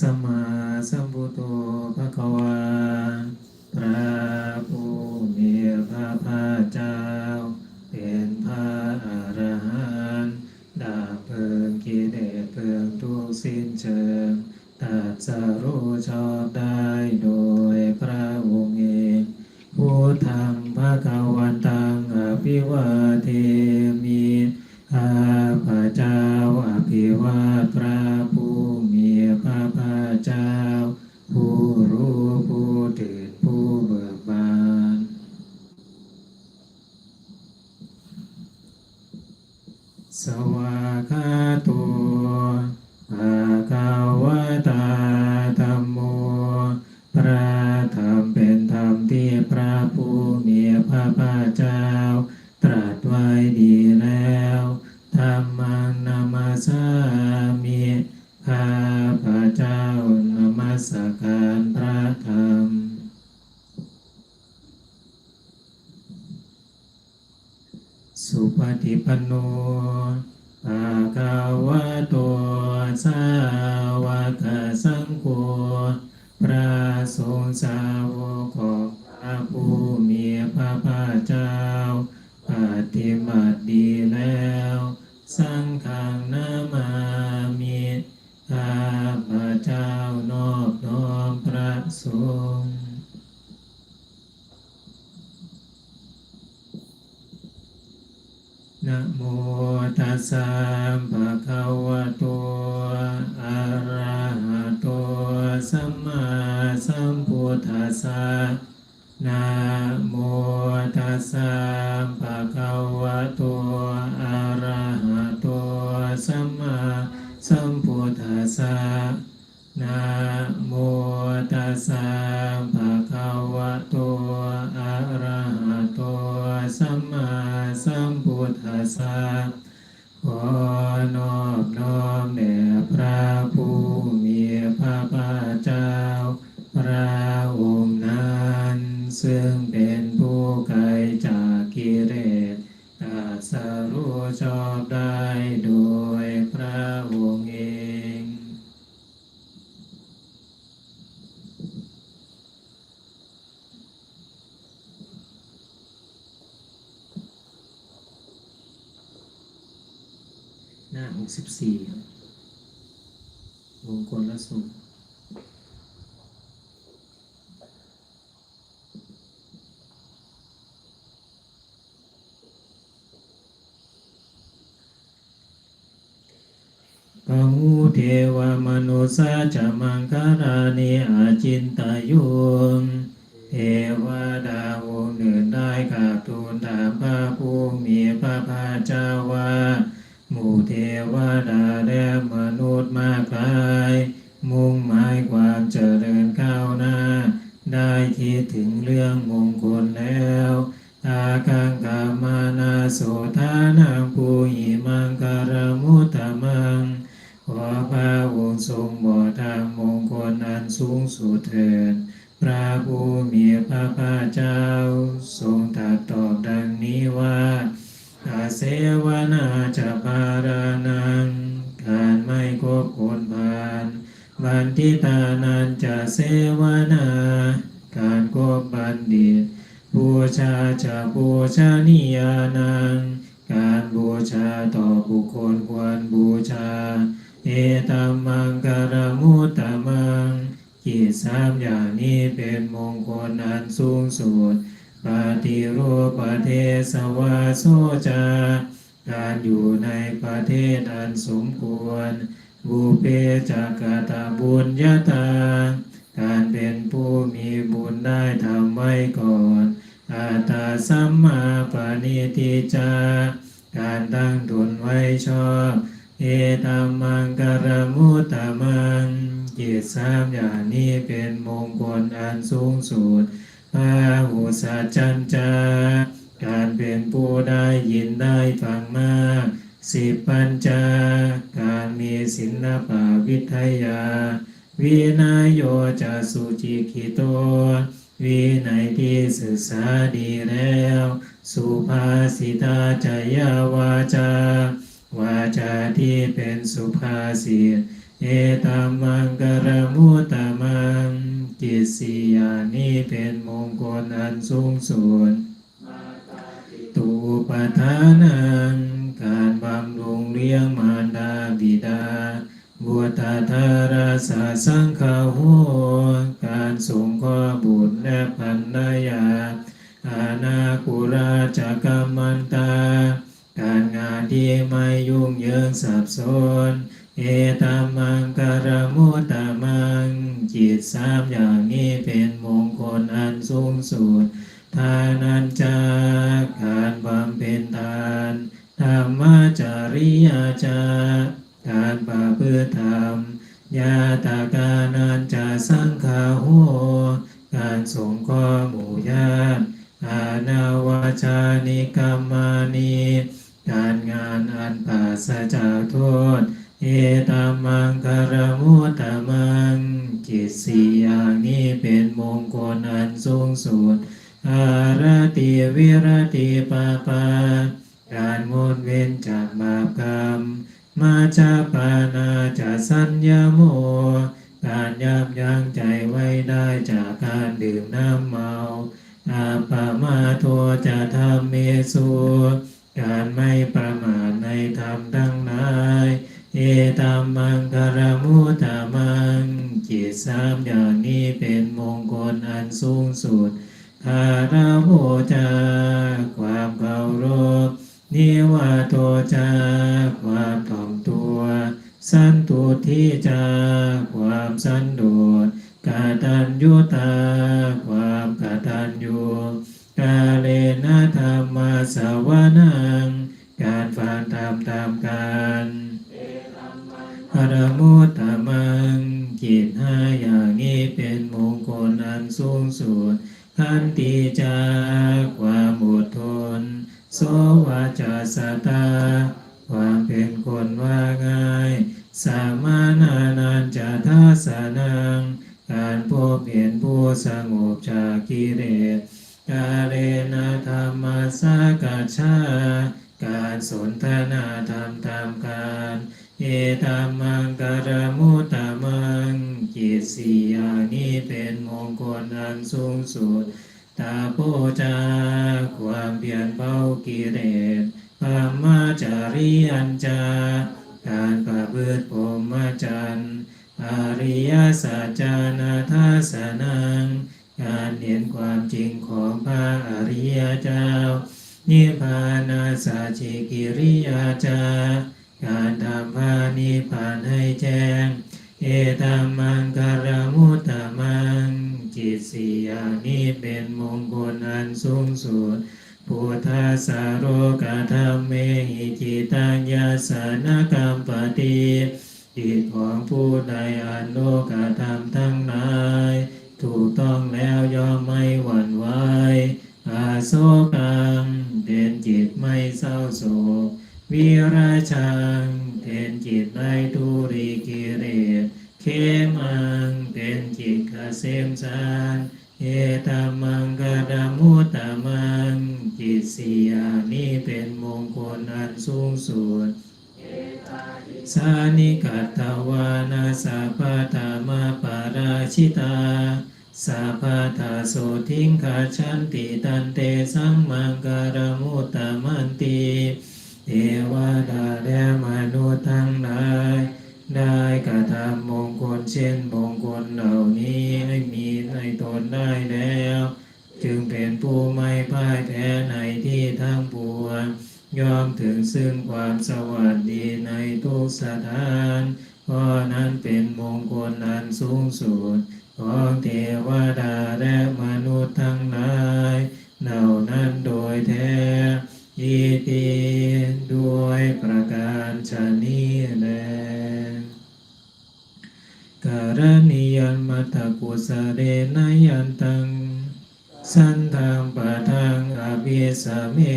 สัมมาสัมพุทโธภะคะวา สว ปฏิบัติดีแล้ว สังฆังนามามิข้าพระเจ้านอบน้อมพระสงฆ์นะโมตัสสะภะคะวะโตอะระหะโตสัมมาสัมพุทธัสสะ นะโมตัสสะภะคะวะโตอะระหะโตสัมมาสัมพุทธัสสะนะโมตัสสะภะคะวะโตอะระหะโตสัมมาสัมพุทธัสสะขอนอบน้อมแด่พระผู้ ซึ่งเป็นผู้ไกลจากกิเลสตรัสรู้ชอบได้โดยพระองค์เองหน้าหกสิบสี่วงกลละสุข หูเทวมนุสาจมังคารานิอาจินตายุงเทวดาวงหนึ่งได้กราบทูลถามพระผู้มีพระภาคเจ้าว่าหมู่เทวดาและมนุษย์มากมาย มุ่งหมายความเจริญก้าวหน้า ได้คิดถึงเรื่องมงคลแล้วอาคังกามานาโสธานังปูหิมังการมุต สูงสุดเถิดพระผู้มีพระภาคเจ้า ทรงตรัสตอบดังนี้ว่าอาเสวนาจะปารานังการไม่คบคนพาลบันทิตานันจะเสวนา การคบบัณฑิตบูชาจะบูชานิยานัง การบูชาต่อบุคคลควรบูชา เอตัมมังการมุตตมัง กิจสามอย่างนี้เป็นมงคลอันสูงสุดปฏิรูปประเทศวาโซจา การอยู่ในประเทศอันสมควรบุเพจักตาบุญญาตา การเป็นผู้มีบุญได้ทำไว้ก่อนอาตาสัมมาปณิติจา การตั้งตนไว้ชอบ เอตัมมังกรมุตตมัง กิจสามอย่างนี้เป็นมงคลอันสูงสุดพระหุสัจจันจาการเป็นผู้ได้ยินได้ฟังมากสิปัญจาการมีศิลปะวิทยา วินัยโยจะสุจิกิโตวินัยที่ศึกษาดีแล้ว สุภาษิตาจยาวาจา วาจาที่เป็นสุภาษิต เอตัมมังกรมุตตมังกิสียานี้เป็นมงคลอันสูงสุดตูปทานังการบำรุงเลี้ยงมารดาบิดาบุตรธาราสาสังฆาโหการสงฆ์บุตรและภรรยาอาณาคุราจักรรมันตา การงานที่ไม่ยุ่งเหยิงสับสน เอตามังการมุตตมังจิตสามอย่างนี้ จาปานาจะสัน รมุตตมังกิจห้าอย่างนี้เป็นมงคลอันสูงสุดขันติจาความอดทนโสวาจาสตา ความเป็นคนว่าง่าย สามานานันจะทัสนัง การพบเห็นผู้สงบจากกิเลสกาเลนะธรรมสากัจฉาการสนทนาธรรมตามการ เอตัมมังการมุตตมังกิจสี่อย่างนี้เป็นมงคลอันสูงสุด ตาโพจา ความเพียรเบากิเลสปามาจาริยัญจา การประพฤติพรหมจรรย์อริยสัจจานาทัสนังการเห็นความจริงของพระอริยเจ้า นิพพานาสัจจิกิริยาจา การทำพระนิพานให้แจ้ง เอตัมมังคารมุตตมัง จิตสี่อย่างนี้เป็นมงคลอันสูงสุดพุทธาสาโรกธรรมเมหิจิตัญญาสานกรรมปฏิจิตของผู้ใดอันโลกธรรมทั้งหลายถูกต้องแล้วย่อมไม่หวั่นไหวอาโศกังเป็นจิตไม่เศร้าโศก วิราชังเป็นจิตไม่ทุริกิเลสเขมังเป็นจิตเกษมสารเอตัมังกดามุตตมัง จิตสีอย่านี้เป็นมงคลอันสูงสุดสานิกัตวานาสัพพะธรรมาปาราชิตาสัพพะทาโสทิงขาชันติตันเตสังมังการมุตตมันติ เทวดาและมนุษย์ทั้งหลายได้กระทำมงคลเช่นมงคลเหล่านี้ให้มีในตนได้แล้ว จึงเป็นผู้ไม่พ่ายแพ้ในที่ทั้งปวงยอมถึงซึ่งความสวัสดีในทุกสถานเพราะนั้นเป็นมงคลอันสูงสุดของเทวดาและมนุษย์ทั้งหลาย ภิ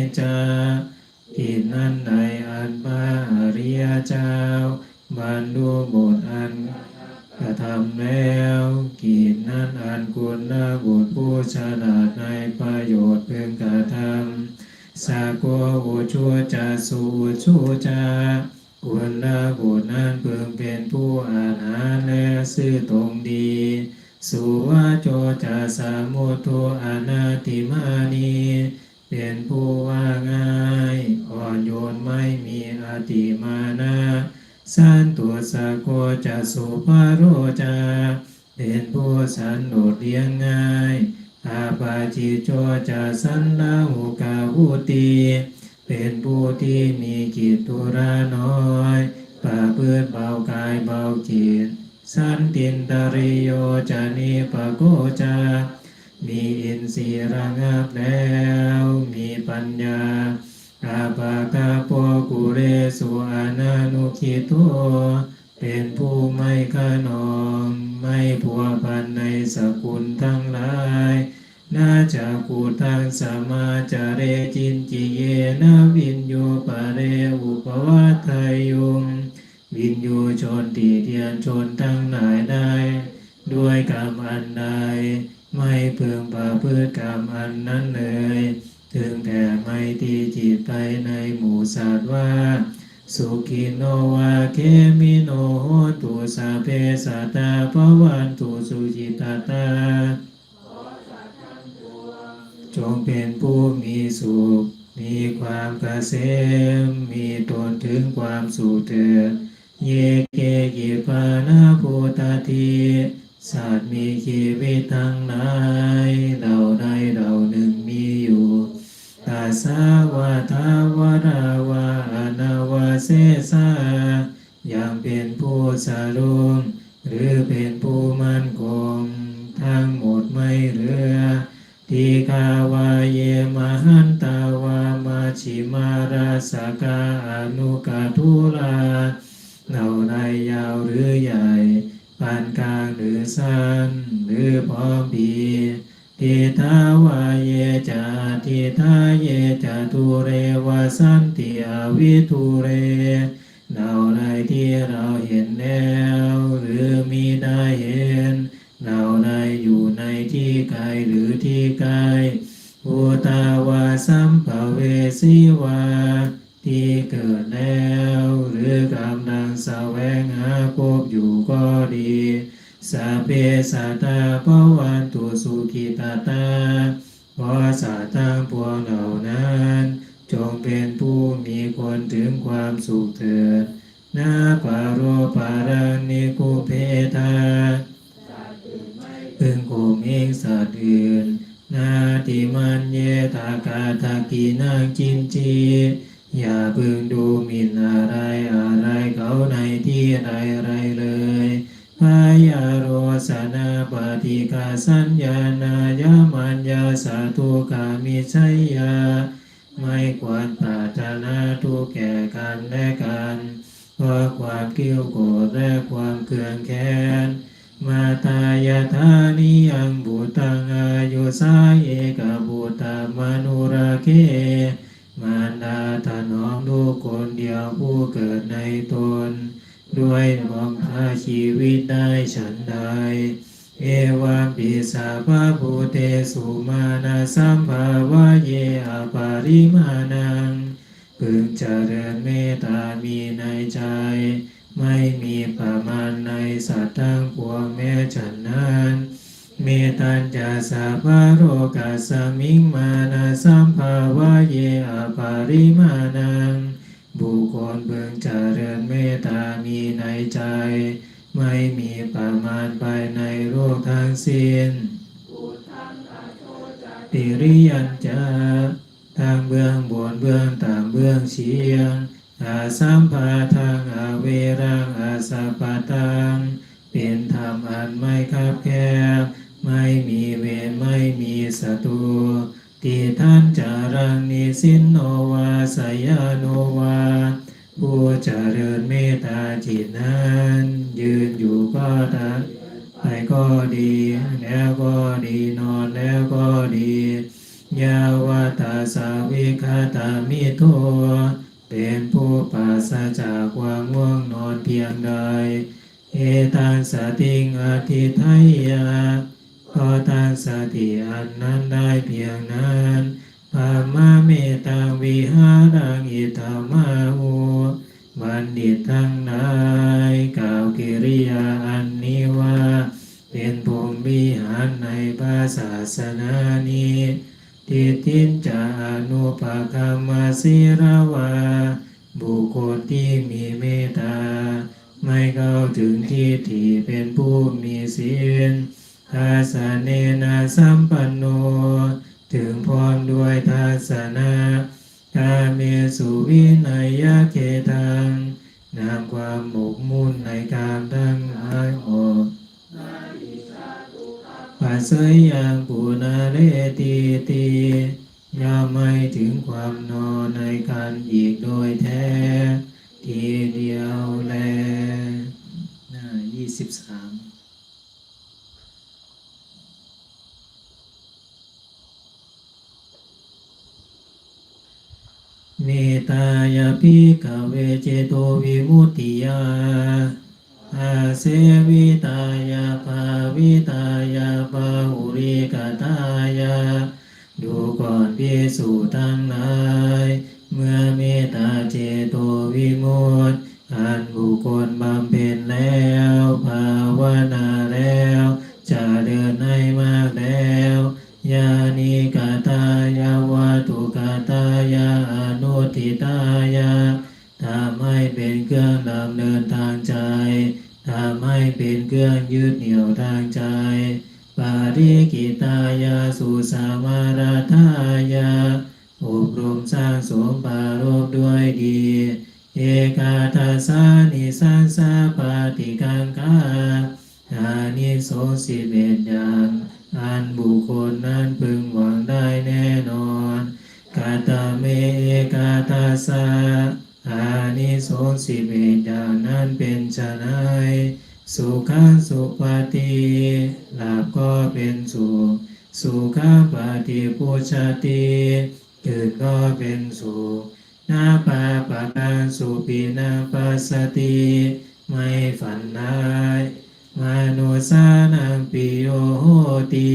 ง่ายอ่อนโยนไม่มีอติมานะสันตุสะโกจะสุภาโรจาเป็นผู้สันโดษเลี้ยงง่ายอาปาจิโจจะสันลาหุกาหุตีเป็นผู้ที่มีกิจธุระน้อยป่าเพื่อเบากายเบาจิต สันตินตริโยจานิปะโกจามีอินทรีย์ระงับแล้ว ปัญญาอาปากาโปกุเรสุอานานุคิโตเป็นผู้ไม่ขนองไม่ผัวพันในสกุลทั้งหลายนาจากกูทังสมมาจาเรจินจิเยนะวินโยปะเรอุปวัตถยุงวินยูชนตีเทียนชนทั้งหลายได้ ด้วยกรรมอันใดไม่เพึงประพฤติกรรมอันนั้นเลย ถึงแต่ไม่ตีจิตไปในหมู่สัตว์ว่า สุขินโนวาเคมิโนโหตุสาเพสัตตาภวันตุสุจิตตา จงเป็นผู้มีสุข มีความเกษมมีตนถึงความสุขเถิดเยเกกิปานาภูตาทีสัตว์มีชีวิตทั้งหลายเราใดเรา สาวาทาวราวานาวาเสสาอย่างเป็นผู้สรุงหรือเป็นผู้มั่นคงทั้งหมดไม่เหลือทีคาวาเยมหันตาวามาชิมาราสกาอนุกาทุลาเหนาในยาวหรือใหญ่ปานกลางหรือสั้นหรือพร้อมปีทีทาวาเยจาทีทาเย จาทุเรวาสันติอวิทุเรเหนาในที่เราเห็นแล้ว หรือมีได้เห็นเราได้อยู่ในที่ไกลหรือที่ไกลอุตาวาสัมภเวสีวา ที่เกิดแล้ว หรือกำลังแสวงหาพบอยู่ก็ดีสาเปสัตตาภวันตุสุขิตตา เพราะสัตว์ทั้งปวงเหล่านั้น จงเป็นผู้มีคนถึงความสุขเถิดนาปารโรปารานิคุเพทาพึงโกมเองสัตว์อื่น นาติมันเยตากาทากีนางจินจี อย่าพึงดูหมิ่นอะไรอะไรเขาในที่ใด ปฏิกาสัญญานายามัญญาสาธุกามิชัยยา ไม่ควรปรารถนาทุกแก่กันและกันเพราะความเกิ้วโกรธและความเคืองแค้นมาตายาธานิยังบูตังอายุสาเอกบูตามนุราเค ต ทางเบื้องบนเบื้องต่ำเบื้องเฉียงอาสัมภาทางอาเวรังอาสาปาตังเป็นธรรมอันไม่คับแคบไม่มีเวรไม่มีศัตรูที่ท่านจารังนิสินโนวาสยาโนวาผู้เจริญเมตตาจิตนั้นยืนอยู่ก็ทักไปก็ดี แล้วก็ดีนอนแล้วก็ดี ยาวาตาสาวิคาตามิโทเป็นผู้ปราศจากความง่วงนอนเพียงใด เอตังสติงอธิไทยาขอตังสติอันนั้นได้เพียงนั้นภามาเมตังวิหารังอิตามาหูบัณฑิตทั้งหลายกล่าวกิริยาอันนี้ว่า เป็นพรหมวิหารในพระศาสนานี้ ทิฏฐินจานุปกรรมศิรวา บุคคลที่มีเมตตา ไม่เข้าถึงที่ที่เป็นผู้มีศีลทัสสเนนะสัมปันโน ถึงพร้อมด้วยทัศนะกาเมสุวินัยยะเกตังนามความหมกมุ่นในการทั้งหลายออก สสยังปุนาเรติตีย่อมไม่ถึงความนอนในการอีกโดยแท้ ทีเดียวแลหน้ายี่สิบสามเมตายาภิกเวเจโตวิมุตติยาอาเสวิตายาภาวิตายาภา กตายา ดูก่อนพิสูจน์ทั้งหลาย เมื่อเมตตาเจโตวิมุตติอันบุคคลบำเพ็ญแล้ว ภาวนาแล้วจะเดินให้มากแล้วยานิกาตายาวัตุกาตายาอนุทิตายาทำให้เป็นเครื่องดำเนินทางใจทำให้เป็นเครื่องยึดเหนี่ยวทางใจ ปาริกิตายาสุสามาราธายาอบรมสร้างสมปารบด้วยดี เอกาทัสานิสัสสะปาติกังกาอานิสงสิเอ็ดอย่างอันบุคคลนั้นพึงหวังได้แน่นอนกาตาเมเอกาทัสสะอานิสงสิเอ็ดอย่างนั้นเป็นชนาย สุขังสุปฏิลาภก็เป็นสุข สุขังปฏิปุชติเกิดก็เป็นสุขนาปาปะการสุปินาปัสสติไม่ฝันร้ายมนุสานังปิโยโหติ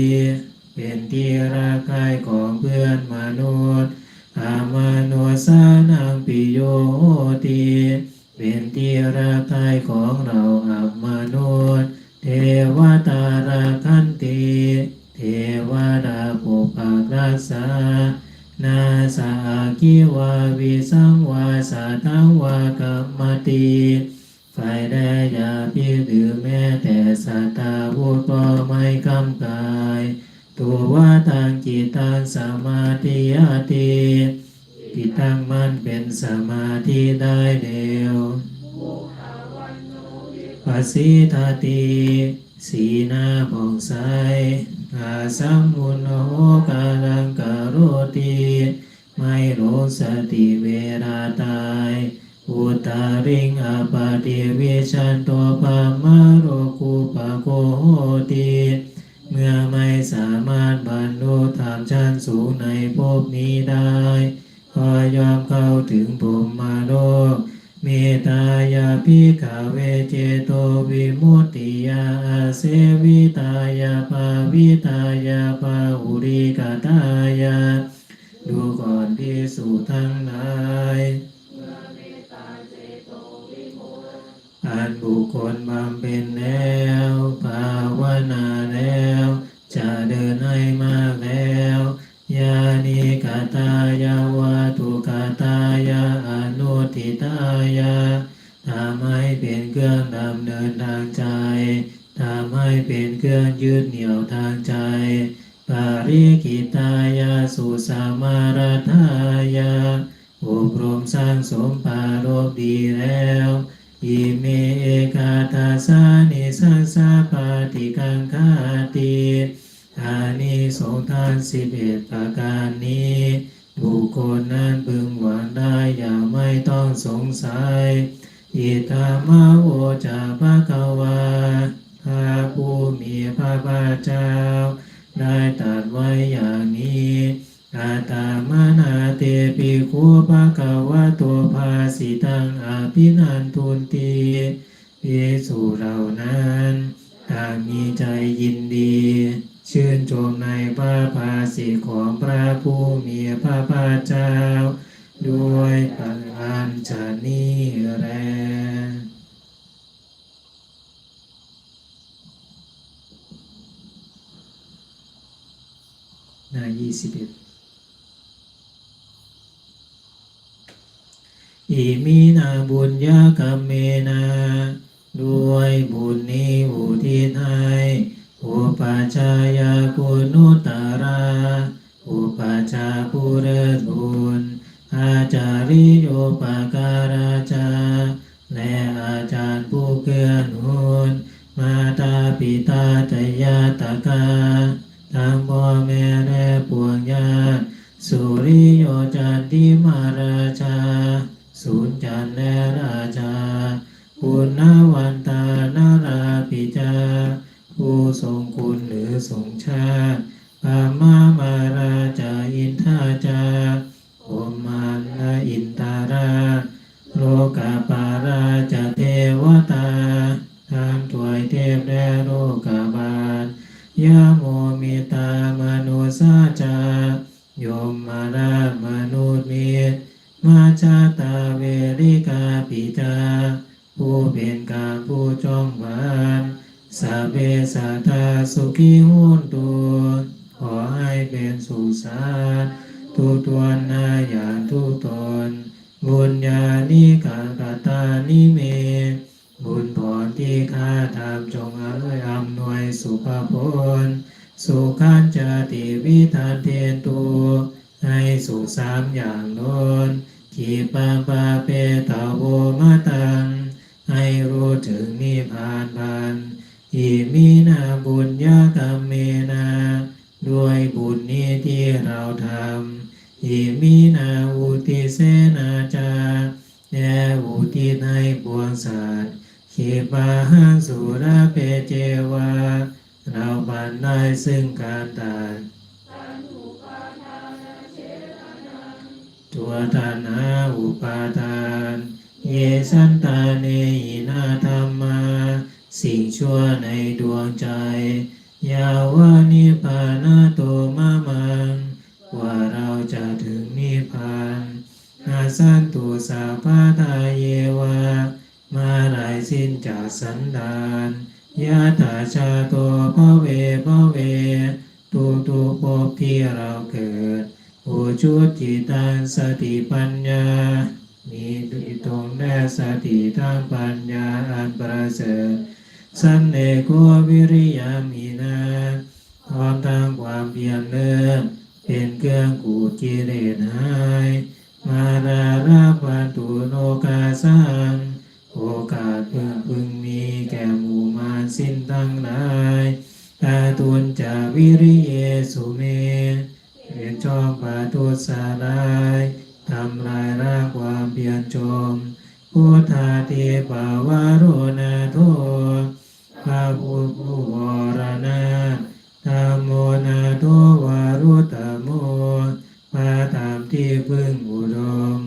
เป็นที่รักใครของเพื่อนมนุษย์อามนุสานังปิโยโหติเป็นที่รักใครของ ตังอาภินันทุนตีเยสุเรานั้นต่างมีใจยินดี ชื่นชมในพระภาสิของพระผู้มีพระภาเจ้า ด้วยปัญญาชนีแรหน้า21 อิมินาบุญญากรรมเมนาด้วยบุญนี้อุทิศให้อุปาชายาคุณุตตรา อุปาชาปุเรบุญ อาจาริโยปการาจา และอาจารย์ผู้เกื้อหนุนมาตาปิตาตยาตกาทั้งพ่อแม่และปวงญาติสุริโยจันติมาราชา จันแลราชาปุณณวันตานาราปิจาผู้ทรงคุณหรือทรงชาติปามามาราจาอินทาจาโอมันและอินตารา โลกาปาราจเทวตาทางถวยเทพและโลกาบาลยะโมมิตามนุสาจา โยมมาราม มาชาตาเวริกาปิจาผู้เป็นการผู้จองหวานสาเบสัตตาสุขีหุนตุขอให้เป็นสุสานทุตวนนายาทุตน บุญญาณิกากตานิเม บุญผลที่ข้าทำจงอำนวยอำนวยสุภพลสุขันจติวิธานเทนตุให้สุขสามอย่างโน้น ขีปาปาเปตาโวมาตังให้รู้ถึงนิพพานพันอิมินาบุญญากรรมเมนา ด้วยบุญนี้ที่เราทำอิมินาอุติเสนาจาแด่อุทิให้ปวงสัตว์ขีปาหังสุราเปเจวา เราบันได้ซึ่งการตา ตัวทานาอุปาทาน เยสันตาเนหินาธรรมา สิ่งชั่วในดวงใจ ยาวานิพานาโตมามังว่าเราจะถึงนิพพานนาสันตุสาปาทาเยวามาลายสิ้นจากสันดานยะถาชาโตพระเวพระเวตุตุภพที่เราเกิด อุชุจิตังสติปัญญา มีดุจงและสติทางปัญญาอันประเสริฐสันเนโกวิริยามีนาพร้อมทางความเพียรเลิศเป็นเครื่องกูดกิเลสหาย มาราราปันตุโนกาสังโอกาสเพึงพึงมีแก่หมู่มารสิ้นทั้งหลายตาตุนจาวิริ จอมปาทุสาลายทำลายรางความเพียรชมพุทธาเทปาวาโรนาโทพระพุทธวรนาธรรมโมนาโทวารุตโมพระธรรมที่พึ่งอุดม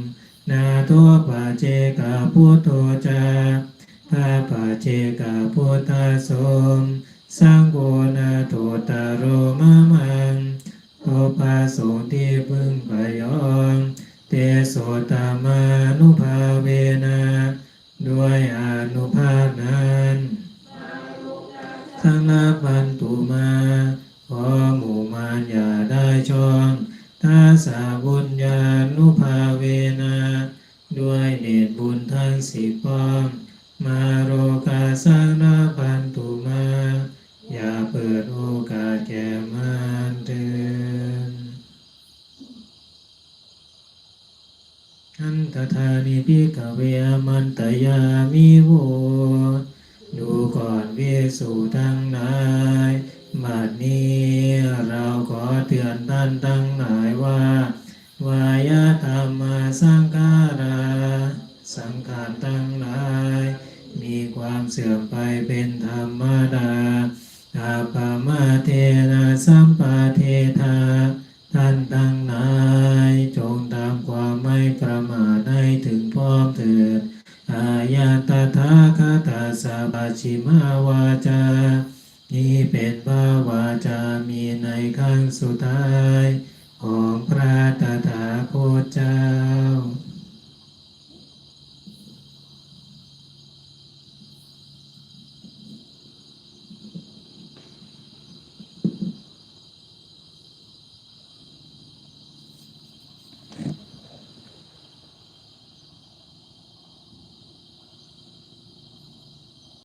นาโทปะเจกาพุทโธจาพระปะเจกาพุทธสม สังโฆนาโทตาโรมะมัง โอภาโสที่พึ่งพยองเตโสตามานุภาเวนะด้วยอนุภาพนั้นทั้งนับพันตุมาขอหมู่มารอย่าได้ช่องทัสาบุญญานุภาเวนะด้วยเดชบุญทั้งสิบปอมมาโรกาสังนาพันตุมา อย่าเปิดโอกาสแก่มารเดิ นอันตธานิพิกเวมันตยามิโวดูก่อนเวสุทั้งหลายบัดนี้เราขอเตือนท่านทั้งหลายว่า วายธรรมาสังขารา สังขารทั้งหลาย มีความเสื่อมไปเป็นธรรมดาอาปามาเทนะสัมปาเทธา